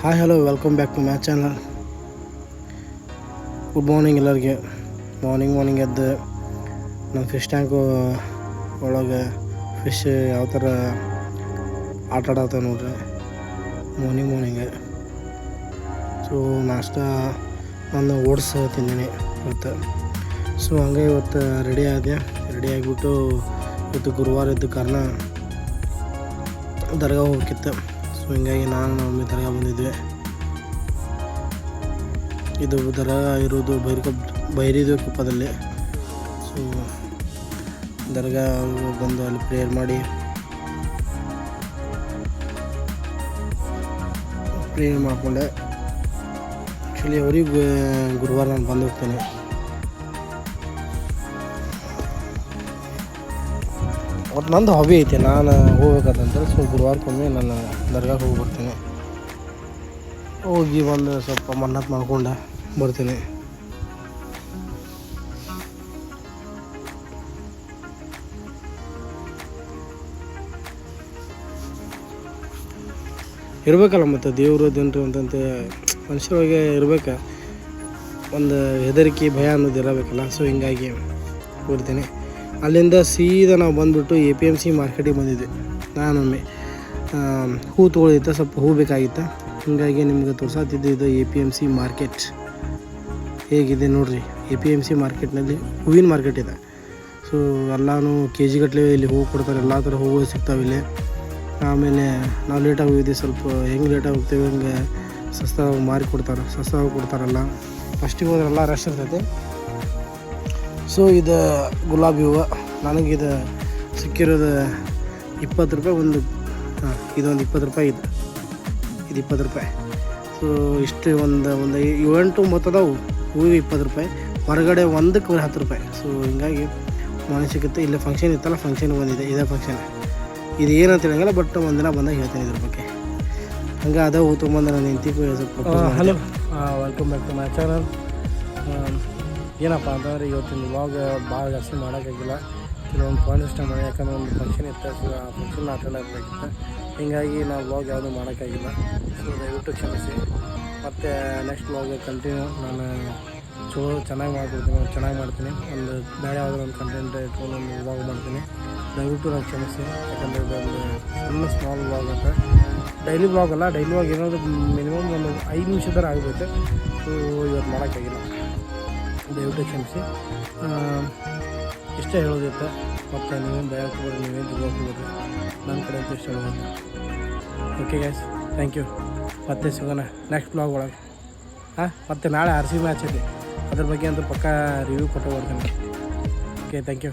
Hi hello welcome back to my channel good morning ಎಲ್ಲರಿಗೆ. Morning morning ಎದ್ದು ನಮ್ಮ fish tank ಒಳಗೆ fish ಯಾವ ಥರ ಆಟ ಆಡತ್ತ ನೋಡ್ರಿ. ಮಾರ್ನಿಂಗ್ ಮಾರ್ನಿಂಗ್ ಸೊ ನಾಷ್ಟ ನಾನು ಓಟ್ಸ್ ತಿಂದೀನಿ ಇವತ್ತು. ಸೊ ಹಂಗೆ ಇವತ್ತು ರೆಡಿ ಆದೆ. ರೆಡಿ ಆಗಿಬಿಟ್ಟು ಇವತ್ತು ಗುರುವಾರ ಇದ್ದ ಕಾರಣ ದರ್ಗಾ ಹೋಗ್ಬೇಕಿತ್ತು. ಸೊ ಹಿಂಗಾಗಿ ನಾನು ನಮ್ಮ ದರ್ಗಾ ಬಂದಿದ್ವಿ ಇದು ದರ್ಗಾ ಇರೋದು ಬೈರಿಕ, ಬೈರಿದು ಕುಪ್ಪದಲ್ಲಿ. ಸೊ ದರ್ಗಾ ಬಂದು ಅಲ್ಲಿ ಪ್ರೇಯರ್ ಮಾಡಿ. ಪ್ರೇಯರ್ ಮಾಡಿಕೊಂಡೆ. ಆ್ಯಕ್ಚುಲಿ ಅವ್ರಿಗೆ, ಗುರುವಾರ ನಾನು ಬಂದು ಒಟ್ಟು ನಂದು ಹಾಬಿ ಐತಿ. ನಾನು ಹೋಗ್ಬೇಕಂತಂದ್ರೆ ಸೊ ಗುರುವಾರಕ್ಕೊಮ್ಮೆ ನಾನು ದರ್ಗಾಕ್ಕೆ ಹೋಗಿ ಬರ್ತೀನಿ. ಹೋಗಿ ಬಂದು ಸ್ವಲ್ಪ ಮನ್ನತ್ ಮಾಡ್ಕೊಂಡು ಬರ್ತೀನಿ. ಇರಬೇಕಲ್ಲ ಮತ್ತು ದೇವರು ಜನರು ಅಂತಂತೆ. ಮನುಷ್ಯರೊಳಗೆ ಇರ್ಬೇಕು. ಒಂದು ಹೆದರಿಕೆ, ಭಯ ಅನ್ನೋದು ಇರಬೇಕಲ್ಲ. ಸೊ ಹಿಂಗಾಗಿ ಹೋಗ್ತೀನಿ. ಅಲ್ಲಿಂದ ಸೀದಾ ನಾವು ಬಂದುಬಿಟ್ಟು ಎ ಪಿ ಎಂ ಸಿ ಮಾರ್ಕೆಟಿಗೆ ಬಂದಿದ್ದೆ. ನಾನೊಮ್ಮೆ ಹೂ ತೊಗೊಳಿತ್ತ ಸ್ವಲ್ಪ ಹೂ ಬೇಕಾಗಿತ್ತು? ಹೀಗಾಗಿ ನಿಮ್ಗೆ ತೋರ್ಸಾತಿದ್ದು ಇದು A P M C market. ಹೇಗಿದೆ ನೋಡಿರಿ, ಎ ಪಿ ಎಂ ಸಿ ಮಾರ್ಕೆಟ್ನಲ್ಲಿ ಹೂವಿನ ಮಾರ್ಕೆಟ್ ಇದೆ. ಸೊ, ಎಲ್ಲಾನು ಕೆ ಜಿ ಗಟ್ಟಲೆ ಇಲ್ಲಿ ಹೂವು ಕೊಡ್ತಾರೆ, ಎಲ್ಲ ಥರ ಹೂವು ಸಿಗ್ತಾವೆ ಇಲ್ಲಿ. ಆಮೇಲೆ ನಾವು ಲೇಟಾಗಿ ಹೋಗಿದ್ವಿ, ಸ್ವಲ್ಪ ಹೆಂಗೆ ಲೇಟಾಗಿ ಹೋಗ್ತೇವೆ, ಹಂಗೆ ಸಸ್ತಾಗಿ ಮಾರಿ ಕೊಡ್ತಾರೆ, ಸಸ್ತಾಗಿ ಕೊಡ್ತಾರಲ್ಲ. ಫಸ್ಟಿಗೆ ಹೋದ್ರೆಲ್ಲ ರಶ್ ಇರ್ತೈತೆ. ಸೊ ಇದು ಗುಲಾಬಿ ಹೂವು. ನನಗಿದು ಸಿಕ್ಕಿರೋದು ಇಪ್ಪತ್ತು ರೂಪಾಯಿ ಒಂದು ಹಾಂ ಇದೊಂದು ಇಪ್ಪತ್ತು ರೂಪಾಯಿ ಇದು. ಇದು ಇಪ್ಪತ್ತು ರೂಪಾಯಿ. ಸೊ ಇಷ್ಟು ಒಂದು ಒಂದು ಏಳೆಂಟು ಮೊತ್ತದವು. ಹೂವು ಇಪ್ಪತ್ತು ರೂಪಾಯಿ. ಹೊರಗಡೆ ಒಂದಕ್ಕೆ ಒಂದು ಹತ್ತು ರೂಪಾಯಿ. ಸೊ ಹಿಂಗಾಗಿ ಮನೆ ಸಿಗುತ್ತೆ ಇಲ್ಲೇ ಫಂಕ್ಷನ್ ಇತ್ತಲ್ಲ ಫಂಕ್ಷನ್ ಬಂದಿದೆ. ಇದೇ ಫಂಕ್ಷನ್ ಇದು ಏನಂತ ಹೇಳಂಗಿಲ್ಲ ಬಟ್ ಒಂದಿನ ಬಂದಾಗ ಹೇಳ್ತೀನಿ ಇದ್ರ ಬಗ್ಗೆ. ಹಂಗೆ ಅದೇ ಹೂ ತೊಗೊಂಬಂದು ನಾನು ನಿಂತಿ ಸ್ವಲ್ಪ hello welcome back to my channel ಏನಪ್ಪ ಅಂತಂದರೆ ಇವತ್ತಿನ ವ್ಲಾಗ್ ಭಾಳ ಜಾಸ್ತಿ ಮಾಡೋಕ್ಕಾಗಿಲ್ಲ. ಕೆಲವೊಂದು ಪಾಯಿಂಟ್ ಇಷ್ಟ ಮಾಡಿ, ಯಾಕಂದ್ರೆ ಒಂದು ಫಂಕ್ಷನ್ ಇತ್ತು ಸೊ ಆ ಫಂಕ್ಷನ್ ಅಟೆಂಡ್ ಆಗಬೇಕಿತ್ತು. ಹೀಗಾಗಿ ನಾವು ವ್ಲಾಗ್ ಯಾವುದೂ ಮಾಡೋಕ್ಕಾಗಿಲ್ಲ. ಸೊ ದಯವಿಟ್ಟು ಕ್ಷಮಿಸಿ. ಮತ್ತು ನೆಕ್ಸ್ಟ್ ವ್ಲಾಗ್ ಕಂಟಿನ್ಯೂ ನಾನು ಚಲೋ ಚೆನ್ನಾಗಿ ಮಾಡ್ಕೊಡ್ತೀನಿ, ಚೆನ್ನಾಗಿ ಮಾಡ್ತೀನಿ. ಒಂದು ಬೇರೆ ಯಾವುದೋ ಒಂದು ಕಂಟೆಂಟ್ ಇಟ್ಕೊಂಡು ಒಂದು ವ್ಲಾಗ್ ಮಾಡ್ತೀನಿ. ದಯವಿಟ್ಟು ನಾನು ಕ್ಷಮಿಸಿ. ಯಾಕಂದರೆ ಇದೊಂದು ಸಣ್ಣ ಸ್ಮಾಲ್ ವ್ಲಾಗ್ ಅಂತ. ಡೈಲಿ ವ್ಲಾಗ್ ಅಲ್ಲ ಡೈಲಿ ವ್ಲಾಗ್ ಏನಾದರೂ ಮಿನಿಮಮ್ ಒಂದು ಐದು ನಿಮಿಷದರ ಆಗಬೇಕು. ಸೊ ಇವತ್ತು ಮಾಡೋಕ್ಕಾಗಿಲ್ಲ. ದಯವಿಟ್ಟು ಕ್ಷಮಿಸಿ. ಇಷ್ಟೇ ಹೇಳೋದಿತ್ತು ಮತ್ತು ನೀವೇನು ದಯ ಹಾಕ್ಬೋದು ನೀವೇನು ಬರ್ರಿ ನನ್ನ ಕಡೆ ಅಂತ ಇಷ್ಟ ಓಕೆ ಗ್ಯಾಸ್ ಥ್ಯಾಂಕ್ ಯು ಮತ್ತೆ ಸಿಗೋಣ ನೆಕ್ಸ್ಟ್ ಬ್ಲಾಗ್ ಒಳಗೆ. ಹಾಂ ಮತ್ತು ನಾಳೆ ಆರ್ ಸಿ ಮ್ಯಾಚ್ ಐತಿ. ಅದ್ರ ಬಗ್ಗೆ ಅಂತೂ ಪಕ್ಕಾ ರಿವ್ಯೂ ಕೊಟ್ಟು ಓಕೆ ಥ್ಯಾಂಕ್ ಯು